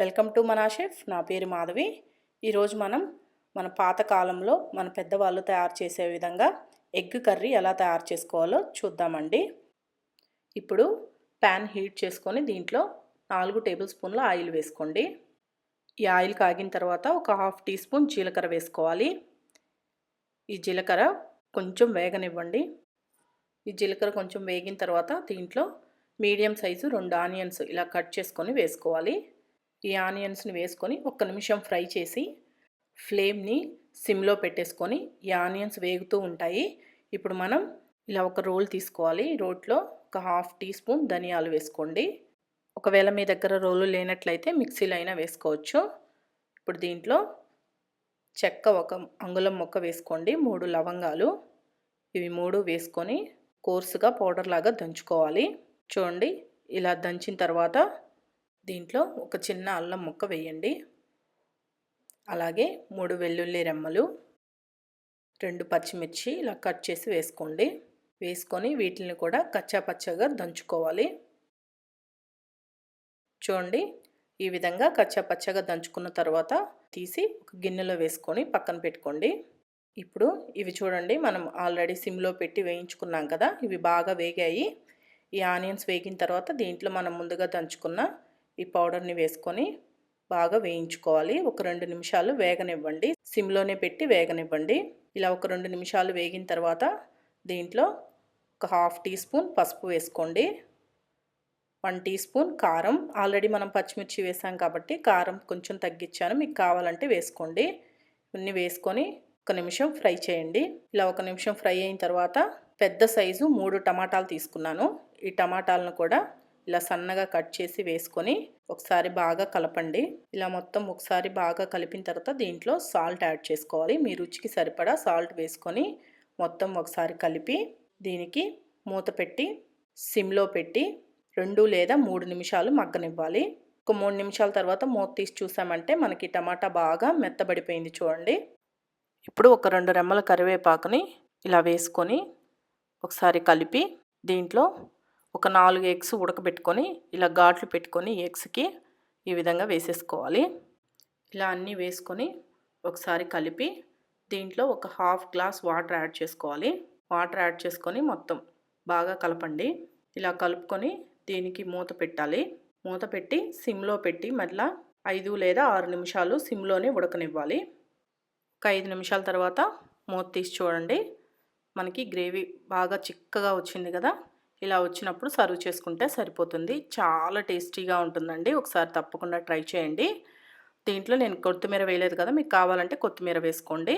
Welcome to మనా chef. నా పేరు మాధవి. ఈరోజు మనం మన పాతకాలంలో మన పెద్దవాళ్ళు తయారు చేసే విధంగా ఎగ్ కర్రీ ఎలా తయారు చేసుకోవాలో చూద్దామండి. ఇప్పుడు ప్యాన్ హీట్ చేసుకొని దీంట్లో నాలుగు టేబుల్ స్పూన్ల ఆయిల్ వేసుకోండి. ఈ ఆయిల్ కాగిన తర్వాత ఒక హాఫ్ టీ స్పూన్ జీలకర్ర వేసుకోవాలి. ఈ జీలకర్ర కొంచెం వేగనివ్వండి. ఈ జీలకర్ర కొంచెం వేగిన తర్వాత దీంట్లో మీడియం సైజు రెండు ఆనియన్స్ ఇలా కట్ చేసుకొని వేసుకోవాలి. ఈ ఆనియన్స్ని వేసుకొని ఒక్క నిమిషం ఫ్రై చేసి ఫ్లేమ్ని సిమ్లో పెట్టేసుకొని ఈ ఆనియన్స్ వేగుతూ ఉంటాయి. ఇప్పుడు మనం ఇలా ఒక రోల్ తీసుకోవాలి. రోట్లో ఒక హాఫ్ టీ స్పూన్ ధనియాలు వేసుకోండి. ఒకవేళ మీ దగ్గర రోలు లేనట్లయితే మిక్సీలో అయినా వేసుకోవచ్చు. ఇప్పుడు దీంట్లో చెక్క ఒక అంగుళం మొక్క వేసుకోండి. మూడు లవంగాలు. ఇవి మూడు వేసుకొని కోర్సుగా పౌడర్ లాగా దంచుకోవాలి. చూడండి ఇలా దంచిన తర్వాత దీంట్లో ఒక చిన్న అల్లం ముక్క వేయండి. అలాగే మూడు వెల్లుల్లి రెమ్మలు రెండు పచ్చిమిర్చి ఇలా కట్ చేసి వేసుకోండి. వేసుకొని వీటిని కూడా కచ్చా పచ్చగా దంచుకోవాలి. చూడండి ఈ విధంగా కచ్చా పచ్చగా దంచుకున్న తర్వాత తీసి ఒక గిన్నెలో వేసుకొని పక్కన పెట్టుకోండి. ఇప్పుడు ఇవి చూడండి మనం ఆల్రెడీ సిమ్లో పెట్టి వేయించుకున్నాం కదా ఇవి బాగా వేగాయి. ఈ ఆనియన్స్ వేగిన తర్వాత దీంట్లో మనం ముందుగా దంచుకున్న ఈ పౌడర్ని వేసుకొని బాగా వేయించుకోవాలి. ఒక రెండు నిమిషాలు వేగనివ్వండి. సిమ్లోనే పెట్టి వేగనివ్వండి. ఇలా ఒక రెండు నిమిషాలు వేగిన తర్వాత దీంట్లో ఒక హాఫ్ టీ స్పూన్ పసుపు వేసుకోండి. వన్ టీ స్పూన్ కారం. ఆల్రెడీ మనం పచ్చిమిర్చి వేసాం కాబట్టి కారం కొంచెం తగ్గించాను. మీకు కావాలంటే వేసుకోండి. ఇవన్నీ వేసుకొని ఒక నిమిషం ఫ్రై చేయండి. ఇలా ఒక నిమిషం ఫ్రై అయిన తర్వాత పెద్ద సైజు మూడు టమాటాలు తీసుకున్నాను. ఈ టమాటాలను కూడా ఇలా సన్నగా కట్ చేసి వేసుకొని ఒకసారి బాగా కలపండి. ఇలా మొత్తం ఒకసారి బాగా కలిపిన తర్వాత దీంట్లో సాల్ట్ యాడ్ చేసుకోవాలి. మీ రుచికి సరిపడా సాల్ట్ వేసుకొని మొత్తం ఒకసారి కలిపి దీనికి మూత పెట్టి సిమ్లో పెట్టి రెండు లేదా మూడు నిమిషాలు మగ్గనివ్వాలి. ఒక మూడు నిమిషాల తర్వాత మూత తీసి చూసామంటే మనకి టమాటా బాగా మెత్తబడిపోయింది చూడండి. ఇప్పుడు ఒక రెండు రెమ్మల కరివేపాకుని ఇలా వేసుకొని ఒకసారి కలిపి దీంట్లో ఒక నాలుగు ఎగ్స్ ఉడకబెట్టుకొని ఇలా ఘాట్లు పెట్టుకొని ఎగ్స్కి ఈ విధంగా వేసేసుకోవాలి. ఇలా అన్నీ వేసుకొని ఒకసారి కలిపి దీంట్లో ఒక హాఫ్ గ్లాస్ వాటర్ యాడ్ చేసుకోవాలి. వాటర్ యాడ్ చేసుకొని మొత్తం బాగా కలపండి. ఇలా కలుపుకొని దీనికి మూత పెట్టాలి. మూత పెట్టి సిమ్లో పెట్టి మళ్ళీ ఐదు లేదా ఆరు నిమిషాలు సిమ్లోనే ఉడకనివ్వాలి. ఒక ఐదు నిమిషాల తర్వాత మూత తీసి చూడండి. మనకి గ్రేవీ బాగా చిక్కగా వచ్చింది కదా. ఇలా వచ్చినప్పుడు సర్వ్ చేసుకుంటే సరిపోతుంది. చాలా టేస్టీగా ఉంటుందండి. ఒకసారి తప్పకుండా ట్రై చేయండి. దీంట్లో నేను కొత్తిమీర వేయలేదు కదా మీకు కావాలంటే కొత్తిమీర వేసుకోండి.